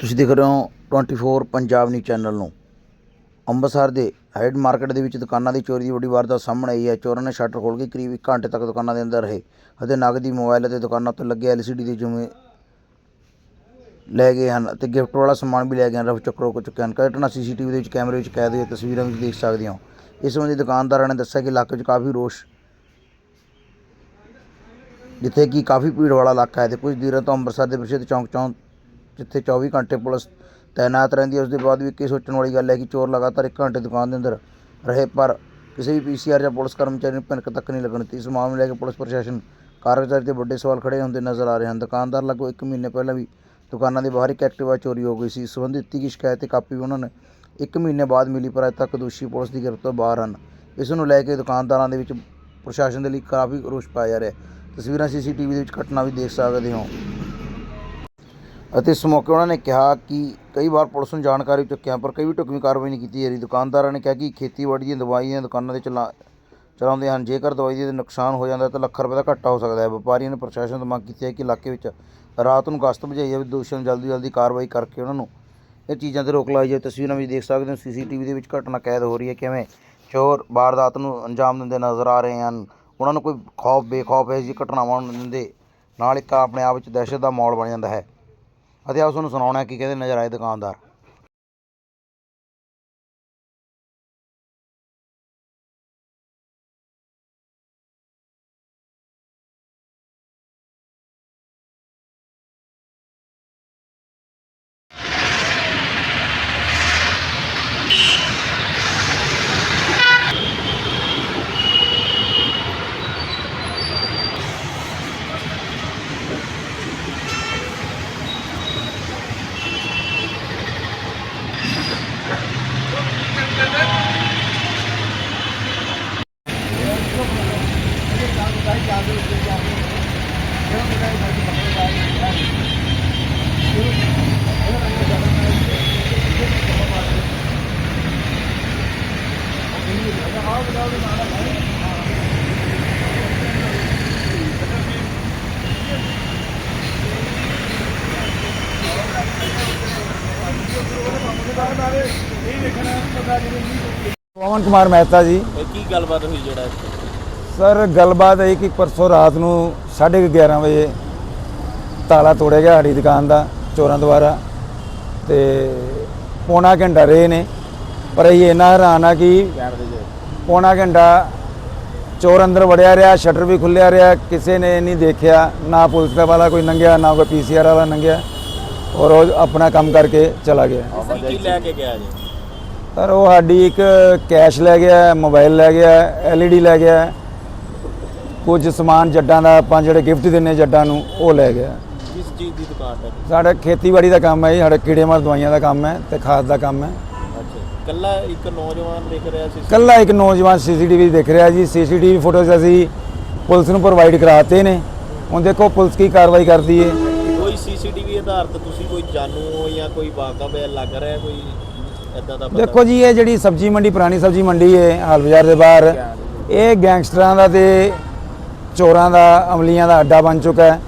ਤੁਸੀਂ ਦੇਖ ਰਹੇ ਹੋ 24 ਪੰਜਾਬ ਨਿਊਜ਼ ਚੈਨਲ ਨੂੰ। ਅੰਮ੍ਰਿਤਸਰ ਦੇ ਹੈਡ ਮਾਰਕੀਟ ਦੇ ਵਿੱਚ ਦੁਕਾਨਾਂ ਦੀ ਚੋਰੀ ਦੀ ਵੱਡੀ ਵਾਰਦਾਤ ਸਾਹਮਣੇ ਆਈ ਹੈ। ਚੋਰਾਂ ਨੇ ਸ਼ਟਰ ਖੋਲ੍ਹ ਕੇ ਕਰੀਬ 1 ਘੰਟੇ ਤੱਕ ਦੁਕਾਨਾਂ ਦੇ ਅੰਦਰ ਰਹੇ ਅਤੇ ਨਗਦੀ ਮੋਬਾਈਲ ਅਤੇ ਦੁਕਾਨਾਂ ਤੋਂ ਲੱਗੇ ਐਲਸੀਡੀ ਦੇ ਜਿਵੇਂ ਲੈ ਗਏ ਹਨ ਅਤੇ ਗਿਫਟ ਵਾਲਾ ਸਮਾਨ ਵੀ ਲੈ ਗਏ ਹਨ। ਰਫ ਚੱਕਰੋ ਕੋ ਚੁੱਕੇ ਹਨ। ਕਈ ਘਟਨਾ ਸੀਸੀਟੀਵੀ ਦੇ ਵਿੱਚ ਕੈਮਰੇ ਵਿੱਚ ਕੈਦ ਹੋਈ ਤਸਵੀਰਾਂ ਵਿੱਚ ਦੇਖ ਸਕਦੇ ਹੋ। ਇਸ ਸੰਬੰਧੀ ਦੁਕਾਨਦਾਰਾਂ ਨੇ ਦੱਸਿਆ ਕਿ ਇਲਾਕੇ 'ਚ ਕਾਫੀ ਰੋਸ਼, ਜਿੱਥੇ ਕਿ ਕਾਫੀ ਭੀੜ ਵਾਲਾ ਇਲਾਕਾ ਹੈ ਤੇ ਕੁਝ ਦਿਨਾਂ ਤੋਂ ਅੰਮ੍ਰਿਤਸਰ ਦੇ ਪ੍ਰਸਿੱਧ ਚੌਂਕ ਚੌਂਕ ਜਿੱਥੇ 24 ਘੰਟੇ ਪੁਲਿਸ ਤਾਇਨਾਤ ਰਹਿੰਦੀ ਹੈ ਉਸ ਦੇ ਬਾਅਦ ਵੀ ਕੀ ਸੋਚਣ ਵਾਲੀ ਗੱਲ ਹੈ ਕਿ ਚੋਰ ਲਗਾਤਾਰ 1 ਘੰਟੇ ਦੁਕਾਨ ਦੇ ਅੰਦਰ ਰਹੇ, ਪਰ ਕਿਸੇ ਵੀ ਪੀਸੀਆਰ ਜਾਂ ਪੁਲਿਸ ਕਰਮਚਾਰੀ ਨੂੰ ਭਿਣਕ ਤੱਕ ਨਹੀਂ ਲੱਗਣ ਦਿੱਤੀ। ਇਸ ਮਾਮਲੇ ਨੂੰ ਲੈ ਕੇ ਪੁਲਿਸ ਪ੍ਰਸ਼ਾਸਨ ਕਾਰਗੁਜ਼ਾਰੀ ਤੇ ਵੱਡੇ ਸਵਾਲ ਖੜੇ ਹੁੰਦੇ ਨਜ਼ਰ ਆ ਰਹੇ ਹਨ। ਦੁਕਾਨਦਾਰ ਲਗਭਗ 1 ਮਹੀਨੇ ਪਹਿਲਾਂ ਵੀ ਦੁਕਾਨਾਂ ਦੇ ਬਾਹਰ ਇੱਕ ਐਕਟਿਵਾ ਚੋਰੀ ਹੋ ਗਈ ਸੀ। ਇਸ ਸੰਬੰਧੀ ਦਿੱਤੀ ਗਈ ਸ਼ਿਕਾਇਤ ਤੇ ਕਾਪੀ ਵੀ ਉਹਨਾਂ ਨੇ 1 ਮਹੀਨੇ ਬਾਅਦ ਮਿਲੀ, ਪਰ ਅਜੇ ਤੱਕ ਦੋਸ਼ੀ ਪੁਲਿਸ ਦੀ ਗ੍ਰਿਫਤ ਤੋਂ ਬਾਹਰ ਹਨ। ਇਸ ਨੂੰ ਲੈ ਕੇ ਦੁਕਾਨਦਾਰਾਂ ਦੇ ਵਿੱਚ ਪ੍ਰਸ਼ਾਸਨ ਦੇ ਲਈ ਕਾਫੀ ਰੋਸ ਪਾਇਆ ਜਾ ਰਿਹਾ ਹੈ। ਤਸਵੀਰਾਂ ਸੀਸੀਟੀਵੀ ਦੇ ਵਿੱਚ ਘਟਨਾ ਵੀ ਦੇਖ ਸਕਦੇ ਹੋ। ਅਤੇ ਇਸ ਮੌਕੇ ਉਹਨਾਂ ਨੇ ਕਿਹਾ ਕਿ ਕਈ ਵਾਰ ਪੁਲਿਸ ਨੂੰ ਜਾਣਕਾਰੀ ਚੁੱਕਿਆ, ਪਰ ਕਈ ਵੀ ਢੁਕਵੀਂ ਕਾਰਵਾਈ ਨਹੀਂ ਕੀਤੀ ਜਾ ਰਹੀ। ਦੁਕਾਨਦਾਰਾਂ ਨੇ ਕਿਹਾ ਕਿ ਖੇਤੀਬਾੜੀ ਦੀਆਂ ਦਵਾਈਆਂ ਦੁਕਾਨਾਂ ਦੇ ਚਲਾ, ਚਲਾਉਂਦੇ ਹਨ। ਜੇਕਰ ਦਵਾਈ ਦੇ ਨੁਕਸਾਨ ਹੋ ਜਾਂਦਾ ਤਾਂ ਲੱਖ ਰੁਪਏ ਦਾ ਘਾਟਾ ਹੋ ਸਕਦਾ ਹੈ। ਵਪਾਰੀਆਂ ਨੇ ਪ੍ਰਸ਼ਾਸਨ ਤੋਂ ਮੰਗ ਕੀਤੀ ਹੈ ਕਿ ਇਲਾਕੇ ਵਿੱਚ ਰਾਤ ਨੂੰ ਗਸ਼ਤ ਭਜਾਈ ਜਾਵੇ ਦੋਸ਼ੀਆਂ ਨੂੰ ਜਲਦੀ ਜਲਦੀ ਕਾਰਵਾਈ ਕਰਕੇ ਉਹਨਾਂ ਨੂੰ ਇਹ ਚੀਜ਼ਾਂ ਤੇ ਰੋਕ ਲਾਈ ਜਾਵੇ। ਤਸਵੀਰਾਂ ਵਿੱਚ ਦੇਖ ਸਕਦੇ ਹੋ। ਸੀਸੀਟੀਵੀ ਦੇ ਵਿੱਚ ਘਟਨਾ ਕੈਦ ਹੋ ਰਹੀ ਹੈ। ਕਿਵੇਂ ਚੋਰ ਵਾਰਦਾਤ ਨੂੰ ਅੰਜਾਮ ਦਿੰਦੇ ਨਜ਼ਰ ਆ ਰਹੇ ਹਨ। ਉਹਨਾਂ ਨੂੰ ਕੋਈ ਖੌਫ, ਬੇਖੌਫ ਹੈ ਜੀ ਘਟਨਾਵਾਂ ਨੂੰ ਦਿੰਦੇ ਨਾਲ ਇੱਕ ਆਪਣੇ ਆਪ ਵਿੱਚ ਦਹਿਸ਼ਤ ਦਾ ਮਾਹੌਲ ਬਣ ਜਾਂਦਾ ਹੈ। ਅਤੇ ਆਓ ਤੁਹਾਨੂੰ ਸੁਣਾਉਣਾ ਕੀ ਕਹਿੰਦੇ ਨਜ਼ਰ ਆਏ ਦੁਕਾਨਦਾਰ। ਪਵਨ ਕੁਮਾਰ ਮਹਿਤਾ ਜੀ ਇਹ ਕੀ ਗੱਲਬਾਤ ਹੋਈ ਜਿਹੜਾ ਇੱਥੇ? ਸਰ ਗੱਲਬਾਤ ਇਹ ਕਿ ਪਰਸੋਂ ਰਾਤ ਨੂੰ 11:30 ਵਜੇ ਤਾਲਾ ਤੋੜਿਆ ਗਿਆ ਸਾਡੀ ਦੁਕਾਨ ਦਾ ਚੋਰਾਂ ਦੁਆਰਾ। ਤੇ ਪੌਣਾ ਘੰਟਾ ਰਹੇ ਨੇ। ਪਰ ਅਸੀਂ ਇੰਨਾ ਹੈਰਾਨ ਆ ਕਿ ਪੌਣਾ ਘੰਟਾ ਚੋਰ ਅੰਦਰ ਵੜਿਆ ਰਿਹਾ ਸ਼ਟਰ ਵੀ ਖੁੱਲਿਆ ਰਿਹਾ ਕਿਸੇ ਨੇ ਨਹੀਂ ਦੇਖਿਆ ਨਾ ਪੁਲਿਸ ਦਾ ਵਾਲਾ ਕੋਈ ਲੰਘਿਆ ਨਾ ਕੋਈ ਪੀਸੀਆਰ ਵਾਲਾ ਲੰਘਿਆ ਔਰ ਉਹ ਆਪਣਾ ਕੰਮ ਕਰਕੇ ਚਲਾ ਗਿਆ। ਕੀ ਕੀ ਲੈ ਕੇ ਗਿਆ ਜੀ? ਸਰ ਉਹ ਸਾਡੀ ਇੱਕ ਕੈਸ਼ ਲੈ ਗਿਆ ਮੋਬਾਈਲ ਲੈ ਗਿਆ ਐਲਈਡੀ ਲੈ ਗਿਆ ਕੁਝ ਸਮਾਨ ਜੱਟਾਂ ਦਾ ਆਪਾਂ ਜਿਹੜੇ ਗਿਫਟ ਦਿੰਨੇ ਜੱਟਾਂ ਨੂੰ ਉਹ ਲੈ ਗਿਆ। ਕਿਸ ਚੀਜ਼ ਦੀ ਦੁਕਾਨ ਹੈ? ਸਾਡਾ ਖੇਤੀਬਾੜੀ ਦਾ ਕੰਮ ਹੈ ਜੀ ਸਾਡਾ ਕੀੜੇ ਮਾਰ ਦਵਾਈਆਂ ਦਾ ਕੰਮ ਹੈ ਤੇ ਖਾਦ ਦਾ ਕੰਮ ਹੈ। ਅੱਛਾ। ਕੱਲਾ ਇੱਕ ਨੌਜਵਾਨ ਦੇਖ ਰਿਹਾ ਸੀ? ਕੱਲਾ ਇੱਕ ਨੌਜਵਾਨ ਸੀਸੀਟੀਵੀ ਦੇਖ ਰਿਹਾ ਜੀ। ਸੀਸੀਟੀਵੀ ਫੋਟੋਜ਼ ਅਸੀਂ ਪੁਲਿਸ ਨੂੰ ਪ੍ਰੋਵਾਈਡ ਕਰਾਤੇ ਨੇ। ਹੁਣ ਦੇਖੋ ਪੁਲਿਸ ਕੀ ਕਾਰਵਾਈ ਕਰਦੀ ਹੈ ਕੋਈ ਸੀਸੀਟੀਵੀ ਆਧਾਰਿਤ ਤੁਸੀਂ ਕੋਈ ਜਾਣੂ ਹੋ ਜਾਂ ਕੋਈ ਵਾਕਫ ਹੈ ਲੱਗ ਰਿਹਾ ਕੋਈ ਇਦਾਂ ਦਾ ਪਤਾ? ਦੇਖੋ ਜੀ ਇਹ ਜਿਹੜੀ ਸਬਜ਼ੀ ਮੰਡੀ ਪੁਰਾਣੀ ਸਬਜ਼ੀ ਮੰਡੀ ਹੈ ਹਾਲ ਬਾਜ਼ਾਰ ਦੇ ਬਾਹਰ ਇਹ ਗੈਂਗਸਟਰਾਂ ਦਾ ਤੇ ਚੋਰਾਂ ਦਾ ਅਮਲੀਆਂ ਦਾ ਅੱਡਾ ਬਣ ਚੁੱਕਾ ਹੈ।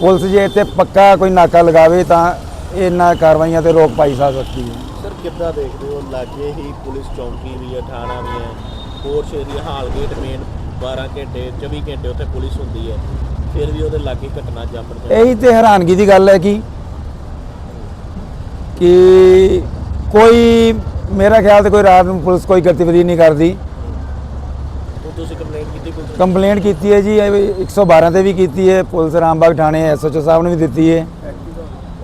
ਪੁਲਿਸ ਜੇ ਇੱਥੇ ਪੱਕਾ ਕੋਈ ਨਾਕਾ ਲਗਾਵੇ ਤਾਂ ਇਹਨਾਂ ਕਾਰਵਾਈਆਂ ਤੇ ਰੋਕ ਪਾਈ ਜਾ ਸਕਦੀ ਹੈ। ਸਰ ਕਿੱਦਾਂ ਦੇਖਦੇ ਹੋ? ਲਾਗੇ ਹੀ ਪੁਲਿਸ ਚੌਂਕੀ ਵੀ ਹੈ ਥਾਣਾ ਵੀ ਹੈ। Court area hall gate main 12 ਘੰਟੇ 24 ਘੰਟੇ ਉੱਥੇ ਪੁਲਿਸ ਹੁੰਦੀ ਹੈ। ਫਿਰ ਵੀ ਉਹਦੇ ਲਾਗੇ ਘਟਨਾ ਜਾਪਣ ਇਹੀ ਤੇ ਹੈਰਾਨਗੀ ਦੀ ਗੱਲ ਹੈ ਕਿ ਕਿ ਕੋਈ ਮੇਰਾ ਖਿਆਲ ਤੇ ਕੋਈ ਰਾਤ ਨੂੰ ਪੁਲਿਸ ਕੋਈ ਗਤੀਵਿਧੀ ਨਹੀਂ ਕਰਦੀ। ਕੰਪਲੇਂਟ ਕੀਤੀ ਹੈ ਜੀ ਇਹ ਵੀ 112 ਤੇ ਵੀ ਕੀਤੀ ਹੈ ਪੁਲਿਸ ਰਾਮਬਾਗ ਥਾਣੇ ਐਸਐਚਓ ਸਾਹਿਬ ਨੇ ਵੀ ਦਿੱਤੀ ਹੈ।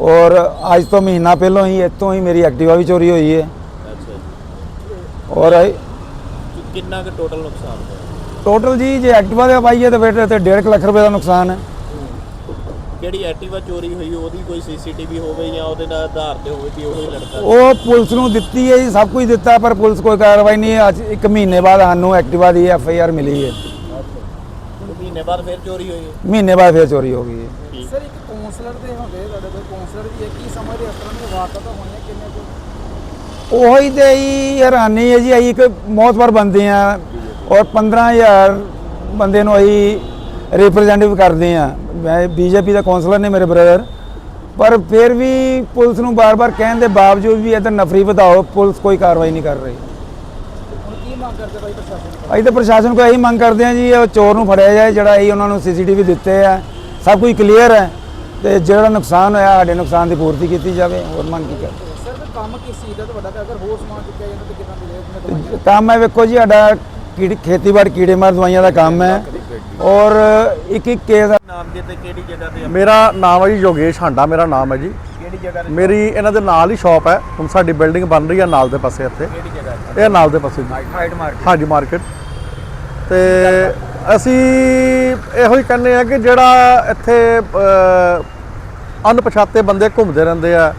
ਔਰ ਅੱਜ ਤੋਂ ਮਹੀਨਾ ਪਹਿਲਾਂ ਹੀ ਇੱਥੋਂ ਹੀ ਮੇਰੀ ਐਕਟਿਵਾ ਵੀ ਚੋਰੀ ਹੋਈ ਹੈ। ਔਰ ਕਿੰਨਾ ਕੁ ਟੋਟਲ ਨੁਕਸਾਨ ਹੋਇਆ? ਟੋਟਲ ਜੀ ਜੇ ਐਕਟਿਵਾ ਦੇ ਪਾਈਏ ਤਾਂ ਫਿਰ ਤੇ 1.5 ਲੱਖ ਰੁਪਏ ਦਾ ਨੁਕਸਾਨ ਹੈ। ਕਿਹੜੀ ਐਕਟਿਵਾ ਚੋਰੀ ਹੋਈ ਉਹਦੀ ਕੋਈ ਸੀਸੀਟੀਵੀ ਹੋਵੇ ਜਾਂ ਉਹਦੇ ਨਾਲ ਆਧਾਰ ਤੇ ਹੋਵੇ ਵੀ ਉਹੀ ਲੜਕਾ ਉਹ ਪੁਲਿਸ ਨੂੰ ਦਿੱਤੀ ਹੈ ਜੀ ਸਭ ਕੁਝ ਦਿੱਤਾ ਪਰ ਪੁਲਿਸ ਕੋਈ ਕਾਰਵਾਈ ਨਹੀਂ ਅੱਜ ਇੱਕ ਮਹੀਨੇ ਬਾਅਦ ਸਾਨੂੰ ਐਕਟਿਵਾ ਦੀ ਐਫ ਆਈ ਆਰ ਮਿਲੀ ਹੈ। ਮਹੀਨੇ ਬਾਅਦ ਫਿਰ ਚੋਰੀ ਹੋਈ ਹੈ? ਮਹੀਨੇ ਬਾਅਦ ਫਿਰ ਚੋਰੀ ਹੋ ਗਈ ਹੈ। ਸਰ ਇੱਕ ਕਾਉਂਸਲਰ ਦੇ ਹੁੰਦੇ ਤੁਹਾਡੇ ਕੋਲ ਕਾਉਂਸਲਰ ਵੀ ਹੈ। ਕੀ ਸਮਝਦੇ ਇਸ ਤਰ੍ਹਾਂ ਦੀਆਂ ਵਾਰਦਾਤਾਂ ਹੋਣੀਆਂ ਕਿੰਨੇ ਕੁ? ਉਹੀ ਤੇ ਹੀ ਹੈਰਾਨੀ ਹੈ ਜੀ ਅਸੀਂ ਇੱਕ ਮੌਤਵਰ ਬੰਦੇ ਆ ਔਰ 15000 ਬੰਦੇ ਨੂੰ ਅਸੀਂ ਰਿਪਰੈਜ਼ੈਂਟੇਟਿਵ ਕਰਦੇ ਆ ਮੈਂ ਬੀਜੇਪੀ ਦਾ ਕਾਉਂਸਲਰ ਨੇ ਮੇਰੇ ਬ੍ਰਦਰ ਪਰ ਫਿਰ ਵੀ ਪੁਲਿਸ ਨੂੰ ਬਾਰ-ਬਾਰ ਕਹਿਣ ਦੇ ਬਾਵਜੂਦ ਵੀ ਇੱਧਰ ਨਫਰੀ ਵਧਾਓ ਪੁਲਿਸ ਕੋਈ ਕਾਰਵਾਈ ਨਹੀਂ ਕਰ ਰਹੀ ਹੁਣ ਕੀ ਮੰਗ ਕਰਦੇ ਭਾਈ ਪ੍ਰਸ਼ਾਸਨ ਤੋਂ? ਅਸੀਂ ਤਾਂ ਪ੍ਰਸ਼ਾਸਨ ਕੋਲ ਇਹੀ ਮੰਗ ਕਰਦੇ ਹਾਂ ਜੀ ਇਹ ਚੋਰ ਨੂੰ ਫੜਿਆ ਜਾਏ ਜਿਹੜਾ ਇਹ ਉਹਨਾਂ ਨੂੰ ਸੀਸੀਟੀਵੀ ਦਿੱਤੇ ਆ। ਸਭ ਕੁਝ ਕਲੀਅਰ ਹੈ ਤੇ ਜਿਹੜਾ ਨੁਕਸਾਨ ਹੋਇਆ ਸਾਡੇ ਨੁਕਸਾਨ ਦੀ ਪੂਰਤੀ ਕੀਤੀ ਜਾਵੇ। ਹੋਰ ਮੰਗ ਕੀ ਕਰਦੇ? ਕੰਮ ਕਿਸ ਚੀਜ਼ ਦਾ? ਤੁਹਾਡਾ ਤੇ ਅਗਰ ਹੋਰ ਸਮਾਨ ਚੁੱਕਿਆ ਜਾਂਦਾ ਤਾਂ ਕਿੰਨਾ ਮਿਲੇਗਾ ਦਵਾਈਆਂ ਕੰਮ ਹੈ ਵੇਖੋ ਜੀ ਸਾਡਾ ਕੀੜੀ ਖੇਤੀਬਾੜੀ ਕੀੜੇ ਮਾਰ ਦਵਾਈਆਂ ਦਾ ਕੰਮ ਹੈ। ਔਰ ਇੱਕ ਇੱਕ ਕੇਸ ਨਾਮ ਦੇ ਤੇ ਕਿਹੜੀ ਜਗ੍ਹਾ ਤੇ ਮੇਰਾ ਨਾਮ ਹੈ ਜੀ ਯੋਗੇਸ਼ ਹਾਂਡਾ ਮੇਰਾ ਨਾਮ ਹੈ ਜੀ। ਕਿਹੜੀ ਜਗ੍ਹਾ ਤੇ ਮੇਰੀ ਇਹਨਾਂ ਦੇ ਨਾਲ ਹੀ ਸ਼ਾਪ ਹੈ। ਹੁਣ ਸਾਡੀ ਬਿਲਡਿੰਗ ਬਣ ਰਹੀ ਹੈ ਨਾਲ ਦੇ ਪਾਸੇ ਇੱਥੇ। ਇਹ ਨਾਲ ਦੇ ਪਾਸੇ ਜੀ। ਹਾਈਟ ਮਾਰਕੀਟ ਹਾਂਜੀ ਮਾਰਕੀਟ ਤੇ ਅਸੀਂ ਇਹੋ ਹੀ ਕਹਿੰਦੇ ਆ ਕਿ ਜਿਹੜਾ ਇੱਥੇ ਅਣਪਛਾਤੇ ਬੰਦੇ ਘੁੰਮਦੇ ਰਹਿੰਦੇ ਆ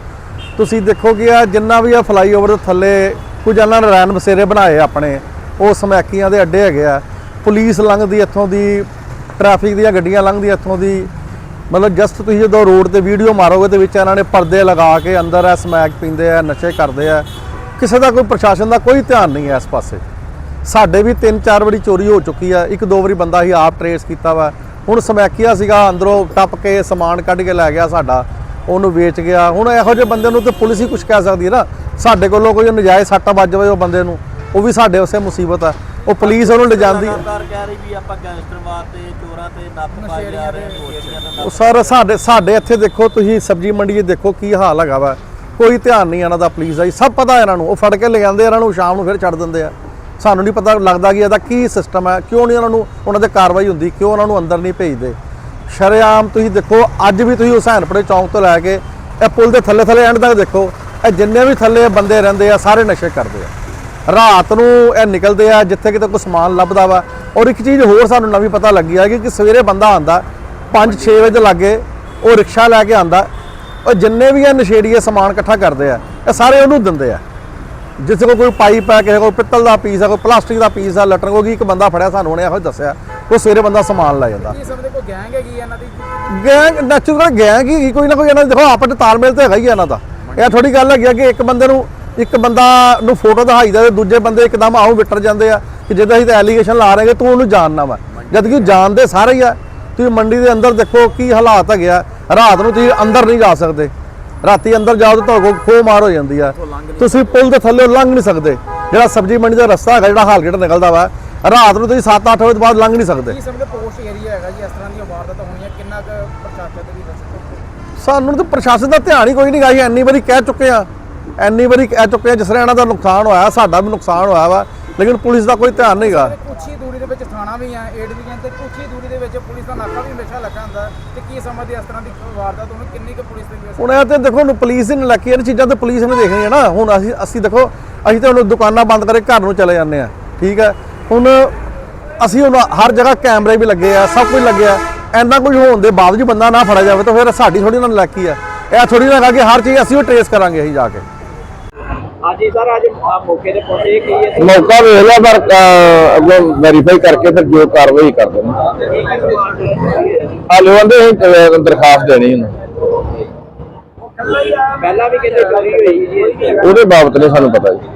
ਤੁਸੀਂ ਦੇਖੋ ਕਿ ਆ ਜਿੰਨਾ ਵੀ ਆ ਫਲਾਈਓਵਰ ਦੇ ਥੱਲੇ ਕੁਝ ਇਹਨਾਂ ਨੇ ਰੈਨ ਬਸੇਰੇ ਬਣਾਏ ਆਪਣੇ ਉਹ ਸਮੈਕੀਆਂ ਦੇ ਅੱਡੇ ਹੈਗੇ ਆ। ਪੁਲਿਸ ਲੰਘਦੀ ਇੱਥੋਂ ਦੀ ਟ੍ਰੈਫਿਕ ਦੀਆਂ ਗੱਡੀਆਂ ਲੰਘਦੀਆਂ ਇੱਥੋਂ ਦੀ। ਮਤਲਬ ਜਸਟ ਤੁਸੀਂ ਜਦੋਂ ਰੋਡ ਤੇ ਵੀਡੀਓ ਮਾਰੋਗੇ ਤੇ ਵਿੱਚ ਇਹਨਾਂ ਨੇ ਪਰਦੇ ਲਗਾ ਕੇ ਅੰਦਰ ਐ ਸਮੈਕ ਪੀਂਦੇ ਆ ਨਸ਼ੇ ਕਰਦੇ ਆ। ਕਿਸੇ ਦਾ ਕੋਈ ਪ੍ਰਸ਼ਾਸਨ ਦਾ ਕੋਈ ਧਿਆਨ ਨਹੀਂ ਹੈ ਇਸ ਪਾਸੇ। ਸਾਡੇ ਵੀ ਤਿੰਨ ਚਾਰ ਵਾਰੀ ਚੋਰੀ ਹੋ ਚੁੱਕੀ ਆ ਇੱਕ ਦੋ ਵਾਰੀ ਬੰਦਾ ਹੀ ਆਪ ਟਰੇਸ ਕੀਤਾ ਵਾ। ਹੁਣ ਸਮੈਕੀਆ ਸੀਗਾ ਅੰਦਰੋਂ ਟੱਪ ਕੇ ਸਮਾਨ ਕੱਢ ਕੇ ਲੈ ਗਿਆ ਸਾਡਾ ਉਹਨੂੰ ਵੇਚ ਗਿਆ। ਹੁਣ ਇਹੋ ਜਿਹੇ ਬੰਦੇ ਨੂੰ ਤੇ ਪੁਲਿਸ ਹੀ ਕੁਝ ਕਹਿ ਸਕਦੀ ਹੈ ਨਾ। ਸਾਡੇ ਕੋਲੋਂ ਕੋਈ ਨਜਾਇਜ਼ ਸੱਟਾ ਵੱਜ ਜਾਵੇ ਉਹ ਬੰਦੇ ਨੂੰ ਉਹ ਵੀ ਸਾਡੇ ਉਸੇ ਮੁਸੀਬਤ ਆ। ਉਹ ਪੁਲਿਸ ਉਹਨੂੰ ਲਿਜਾਂਦੀ ਲਗਾਤਾਰ ਕਹਿ ਰਹੀ ਵੀ ਆਪਾਂ ਗੈਂਗਸਟਰਵਾਦ ਤੇ ਚੋਰਾਂ ਤੇ ਨੱਥ ਪਾਈ ਜਾ ਰਹੇ ਹਾਂ ਉਹ ਸਰ ਸਾਡੇ ਸਾਡੇ ਇੱਥੇ ਦੇਖੋ ਤੁਸੀਂ ਸਬਜ਼ੀ ਮੰਡੀ ਦੇਖੋ ਕੀ ਹਾਲ ਹੈਗਾ ਵਾ। ਕੋਈ ਧਿਆਨ ਨਹੀਂ ਇਹਨਾਂ ਦਾ ਪੁਲਿਸ ਦਾ ਜੀ। ਸਭ ਪਤਾ ਇਹਨਾਂ ਨੂੰ। ਉਹ ਫੜ ਕੇ ਲੈ ਜਾਂਦੇ ਇਹਨਾਂ ਨੂੰ ਸ਼ਾਮ ਨੂੰ ਫਿਰ ਛੱਡ ਦਿੰਦੇ ਆ। ਸਾਨੂੰ ਨਹੀਂ ਪਤਾ ਲੱਗਦਾ ਕਿ ਇਹਦਾ ਕੀ ਸਿਸਟਮ ਹੈ ਕਿਉਂ ਨਹੀਂ ਉਹਨਾਂ ਨੂੰ ਉਹਨਾਂ ਤੇ ਕਾਰਵਾਈ ਹੁੰਦੀ? ਕਿਉਂ ਉਹਨਾਂ ਨੂੰ ਅੰਦਰ ਨਹੀਂ ਭੇਜਦੇ? ਸ਼ਰੇਆਮ ਤੁਸੀਂ ਦੇਖੋ, ਅੱਜ ਵੀ ਤੁਸੀਂ ਹੁਸੈਨਪੁਰੇ ਚੌਂਕ ਤੋਂ ਲੈ ਕੇ ਇਹ ਪੁਲ ਦੇ ਥੱਲੇ ਥੱਲੇ ਐਂਡ ਤੱਕ ਦੇਖੋ। ਇਹ ਜਿੰਨੇ ਵੀ ਥੱਲੇ ਬੰਦੇ ਰਹਿੰਦੇ ਆ, ਸਾਰੇ ਨਸ਼ੇ ਕਰਦੇ ਆ। ਰਾਤ ਨੂੰ ਇਹ ਨਿਕਲਦੇ ਆ, ਜਿੱਥੇ ਕਿਤੇ ਕੋਈ ਸਮਾਨ ਲੱਭਦਾ ਵਾ। ਔਰ ਇੱਕ ਚੀਜ਼ ਹੋਰ ਸਾਨੂੰ ਨਵੀਂ ਪਤਾ ਲੱਗੀ ਆ ਕਿ ਕਿ ਸਵੇਰੇ ਬੰਦਾ ਆਂਦਾ 5-6 ਵਜੇ ਲੱਗੇ, ਉਹ ਰਿਕਸ਼ਾ ਲੈ ਕੇ ਆਂਦਾ। ਉਹ ਜਿੰਨੇ ਵੀ ਇਹ ਨਸ਼ੇੜੀਏ ਸਮਾਨ ਇਕੱਠਾ ਕਰਦੇ ਆ ਇਹ ਸਾਰੇ ਉਹਨੂੰ ਦਿੰਦੇ ਆ। ਜਿਸ ਕੋਲ ਕੋਈ ਪਾਈਪ ਹੈ ਕਿਸੇ ਕੋਲ ਪਿੱਤਲ ਦਾ ਪੀਸ ਹੈ ਕੋਈ ਪਲਾਸਟਿਕ ਦਾ ਪੀਸ ਹੈ ਲਟਣ ਕੋਈ ਇੱਕ ਬੰਦਾ ਫੜਿਆ ਸਾਨੂੰ ਉਹਨੇ ਇਹੋ ਦੱਸਿਆ ਉਹ ਸਵੇਰੇ ਬੰਦਾ ਸਮਾਨ ਲੈ ਜਾਂਦਾ। ਕੀ ਸਮਝਦੇ ਕੋਈ ਗੈਂਗ ਹੈਗੀ ਇਹਨਾਂ ਦੀ? ਗੈਂਗ ਨੈਚੁਰਲ ਗੈਂਗ ਹੀ ਕੋਈ ਨਾ ਕੋਈ ਇਹਨਾਂ ਦਾ ਦੇਖੋ ਆਪਸ ਚ ਤਾਲਮੇਲ ਤੇ ਹੈਗਾ ਹੀ ਆ ਇਹਨਾਂ ਦਾ। ਇਹ ਥੋੜੀ ਗੱਲ ਹੈਗੀ ਆ ਕਿ ਇੱਕ ਬੰਦੇ ਨੂੰ ਇੱਕ ਬੰਦਾ ਨੂੰ ਫੋਟੋ ਦਿਖਾਈਦਾ ਤੇ ਦੂਜੇ ਬੰਦੇ ਇੱਕਦਮ ਆਉ ਵਿਟਰ ਜਾਂਦੇ ਆ ਕਿ ਜਿੱਦਾਂ ਅਸੀਂ ਤਾਂ ਐਲੀਗੇਸ਼ਨ ਲਾ ਰਹੇ ਕਿ ਤੂੰ ਉਹਨੂੰ ਜਾਣਨਾ ਵਾ। ਜਦ ਕਿ ਜਾਣਦੇ ਸਾਰੇ ਹੀ ਆ। ਤੁਸੀਂ ਮੰਡੀ ਦੇ ਅੰਦਰ ਦੇਖੋ ਕੀ ਹਾਲਾਤ ਹੈਗੇ ਆ। ਰਾਤ ਨੂੰ ਤੁਸੀਂ ਅੰਦਰ ਨਹੀਂ ਜਾ ਸਕਦੇ। ਰਾਤੀ ਅੰਦਰ ਜਾਓ ਤਾਂ ਤੁਹਾਡੇ ਖੋ ਮਾਰ ਹੋ ਜਾਂਦੀ ਆ। ਤੁਸੀਂ ਪੁਲ ਦੇ ਥੱਲੇ ਲੰਘ ਨਹੀਂ ਸਕਦੇ। ਜਿਹੜਾ ਸਬਜ਼ੀ ਮੰਡੀ ਦਾ ਰਸਤਾ ਹੈਗਾ ਜਿਹੜਾ ਹਾਲਗੇਟ ਨਿਕਲਦਾ ਵਾ ਰਾਤ ਨੂੰ ਤੁਸੀਂ 7-8 ਵਜੇ ਤੋਂ ਬਾਅਦ ਲੰਘ ਨਹੀਂ ਸਕਦੇ। ਕੀ ਸਮਝਦੇ ਪੋਸਟ ਏਰੀਆ ਹੈਗਾ ਜੀ ਇਸ ਤਰ੍ਹਾਂ ਦੀਆਂ ਵਾਰਦਾਤਾਂ ਹੋਣੀਆਂ ਕਿੰਨਾ ਕੁ ਪ੍ਰਸ਼ਾਸਨ ਦੇ ਵੀ ਦੱਸੋ ਸਾਨੂੰ ਤਾਂ ਪ੍ਰਸ਼ਾਸਨ ਦਾ ਧਿਆਨ ਹੀ ਕੋਈ ਨਹੀਂ ਗਾ ਅਸੀਂ ਇੰਨੀ ਵਾਰੀ ਕਹਿ ਚੁੱਕੇ ਆ ਇੰਨੀ ਵਾਰੀ ਕਹਿ ਚੁੱਕੇ ਆ ਜਿਸ ਤਰ੍ਹਾਂ ਇਹਨਾਂ ਦਾ ਨੁਕਸਾਨ ਹੋਇਆ ਸਾਡਾ ਵੀ ਨੁਕਸਾਨ ਹੋਇਆ ਵਾ ਲੇਕਿਨ ਪੁਲਿਸ ਦਾ ਕੋਈ ਧਿਆਨ ਨਹੀਂ ਗਾ। ਤੇ ਕੁਛ ਹੀ ਦੂਰੀ ਦੇ ਵਿੱਚ ਥਾਣਾ ਵੀ ਆ ਏਡ ਵੀ ਆ ਤੇ ਕੁਛ ਹੀ ਦੂਰੀ ਦੇ ਵਿੱਚ ਪੁਲਿਸ ਦਾ ਨਾਕਾ ਵੀ ਹਮੇਸ਼ਾ ਲੱਗਾ ਹੁੰਦਾ। ਕੀ ਸਮਝਦੇ ਇਸ ਤਰ੍ਹਾਂ ਦੀ ਵਾਰਦਾਤ? ਹੋਣੀ ਕਿੰਨੀ ਕੁ ਪੁਲਿਸ ਦੇ ਵੀ ਹੁਣ ਇਹ ਤੇ ਦੇਖੋ ਹੁਣ ਪੁਲਿਸ ਹੀ ਨਲਕੀ ਇਹ ਚੀਜ਼ਾਂ ਤੇ ਪੁਲਿਸ ਨੇ ਦੇਖਣੀ ਹੈ ਨਾ। ਹੁਣ ਅਸੀਂ ਅਸੀਂ ਦੇਖੋ ਅਸੀਂ ਤਾਂ ਹੁਣ ਦੁਕਾਨਾਂ ਬੰਦ ਕਰਕੇ ਘਰ ਨੂੰ ਚਲੇ ਜਾਂਦੇ ਆ ਠੀਕ ਹੈ ਹੁਣ ਅਸੀਂ ਹੁਣ ਹਰ ਜਗ੍ਹਾ ਕੈਮਰੇ ਵੀ ਲੱਗੇ ਆ ਸਭ ਕੁਝ ਲੱਗਿਆ ਐਨਾ ਕੁਝ ਹੋਣ ਦੇ ਬਾਵਜੂਦ ਬੰਦਾ ਨਾ ਫੜਿਆ ਜਾਵੇ ਤਾਂ ਫਿਰ ਸਾਡੀ ਥੋੜੀ ਨਾ ਨਲਕੀ ਆ। ਇਹ ਥੋੜੀ ਨਾ ਕਿ ਹਰ ਚੀਜ਼ ਅਸੀਂ ਉਹ ਟ੍ਰੇਸ ਕਰਾਂਗੇ ਅਸੀਂ ਜਾ ਕੇ। ਹਾਂਜੀ ਸਰ ਅੱਜ ਮੌਕੇ ਤੇ ਪਹੁੰਚੇ ਕੀ ਹੈ? ਮੌਕਾ ਵੇਖ ਲਿਆ ਪਰ ਅੱਗੋਂ ਵੈਰੀਫਾਈ ਕਰਕੇ ਫਿਰ ਜੋ ਕਾਰਵਾਈ ਕਰ ਦੇਣੀ ਆ ਲਵੰਦੇ ਦਰਖਾਸਤ ਦੇਣੀ ਇਹਨੂੰ ਪਹਿਲਾਂ ਵੀ ਕਿਤੇ ਚੋਰੀ ਹੋਈ ਜੀ ਉਹਦੇ ਬਾਬਤ ਨਹੀਂ ਸਾਨੂੰ ਪਤਾ ਜੀ।